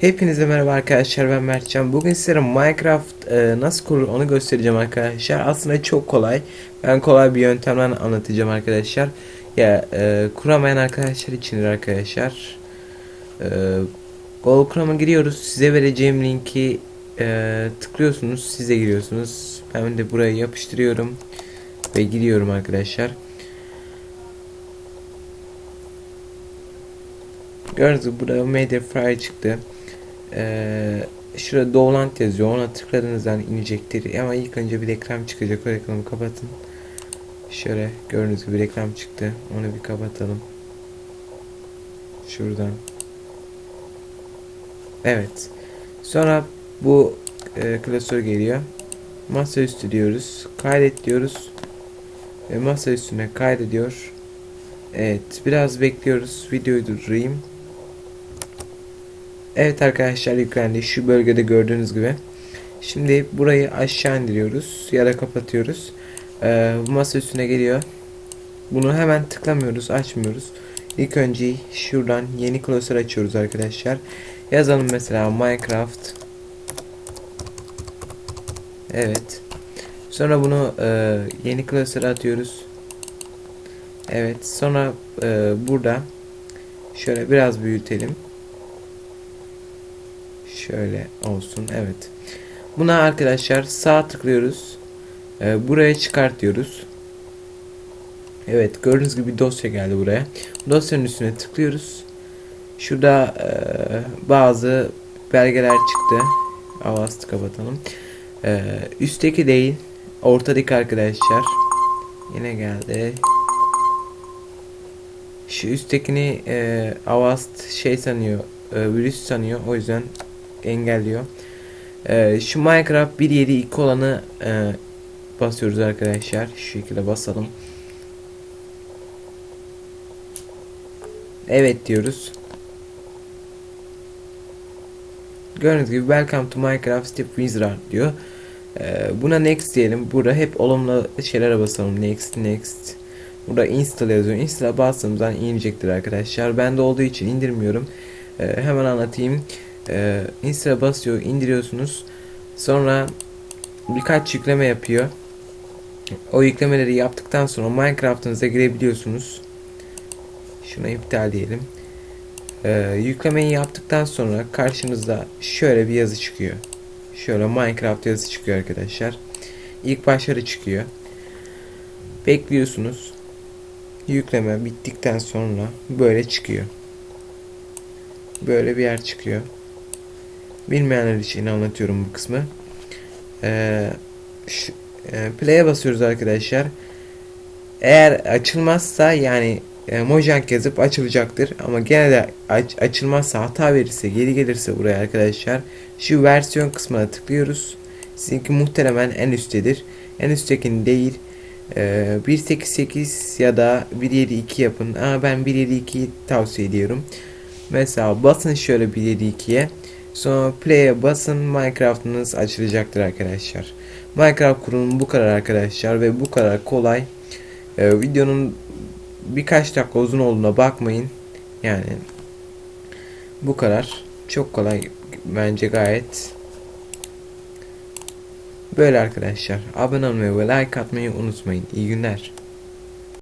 Hepinize merhaba arkadaşlar ben Mertcan. Bugün size Minecraft e, nasıl kurulur onu göstereceğim arkadaşlar. Aslında çok kolay. Ben kolay bir yöntemden anlatacağım arkadaşlar. Ya e, kuramayan arkadaşlar içindir arkadaşlar. E, Google Chrome'a giriyoruz. Size vereceğim linki e, tıklıyorsunuz. Siz de giriyorsunuz. Ben de buraya yapıştırıyorum ve gidiyorum arkadaşlar. Gördüğünüz gibi burada Mediafire çıktı. Ee, şurada Dolant yazıyor. Ona tıkladığınızdan inecektir. Ama ilk önce bir reklam çıkacak. O reklamı kapatın. Şöyle gördüğünüz gibi reklam çıktı. Onu bir kapatalım. Şuradan. Evet. Sonra bu e, klasör geliyor. Masaüstü diyoruz. Kaydet diyoruz. Ve masa üstüne kaydediyor. Evet. Biraz bekliyoruz. Videoyu durdurayım. Evet arkadaşlar yüklendi. Şu bölgede gördüğünüz gibi. Şimdi burayı aşağı indiriyoruz ya da kapatıyoruz. Ee, bu masa üstüne geliyor. Bunu hemen tıklamıyoruz, açmıyoruz. İlk önce şuradan yeni klasör açıyoruz arkadaşlar. Yazalım mesela Minecraft. Evet. Sonra bunu e, yeni klasöre atıyoruz. Evet. Sonra e, burada şöyle biraz büyütelim. Şöyle olsun. Evet. Buna arkadaşlar sağ tıklıyoruz. Ee, buraya çıkart diyoruz. Evet gördüğünüz gibi dosya geldi buraya. Dosyanın üstüne tıklıyoruz. Şurada e, bazı belgeler çıktı. Avastı kapatalım. E, üstteki değil. Ortadaki arkadaşlar. Yine geldi. Şu üsttekini e, Avast şey sanıyor. E, virüs sanıyor. O yüzden engelliyor. Ee, şu Minecraft 1.7.2 olanı e, basıyoruz arkadaşlar. Şu şekilde basalım. Evet diyoruz. Gördüğünüz gibi Welcome to Minecraft Step Wizard diyor. Ee, buna next diyelim. Burada hep olumlu şeylere basalım. Next, next. Burada install yazıyor. Install'a bastığımızdan inecektir arkadaşlar. Bende olduğu için indirmiyorum. Ee, hemen anlatayım e, install'a basıyor indiriyorsunuz. Sonra birkaç yükleme yapıyor. O yüklemeleri yaptıktan sonra Minecraft'ınıza girebiliyorsunuz. Şuna iptal diyelim. E, yüklemeyi yaptıktan sonra karşınızda şöyle bir yazı çıkıyor. Şöyle Minecraft yazısı çıkıyor arkadaşlar. İlk başarı çıkıyor. Bekliyorsunuz. Yükleme bittikten sonra böyle çıkıyor. Böyle bir yer çıkıyor Bilmeyenler için anlatıyorum bu kısmı. Ee, şu, e, play'e basıyoruz arkadaşlar. Eğer açılmazsa yani e, Mojang yazıp açılacaktır. Ama gene de aç, açılmazsa hata verirse geri gelirse buraya arkadaşlar şu versiyon kısmına tıklıyoruz. Sizinki muhtemelen en üsttedir. En üsttekini değil. Ee, 1.8.8 ya da 1.7.2 yapın. Ama ben 1.7.2'yi tavsiye ediyorum. Mesela basın şöyle 1.7.2'ye. Sonra play'e basın Minecraft'ınız açılacaktır arkadaşlar. Minecraft kurulumu bu kadar arkadaşlar ve bu kadar kolay. Ee, videonun birkaç dakika uzun olduğuna bakmayın. Yani bu kadar. Çok kolay bence gayet. Böyle arkadaşlar. Abone olmayı ve like atmayı unutmayın. İyi günler.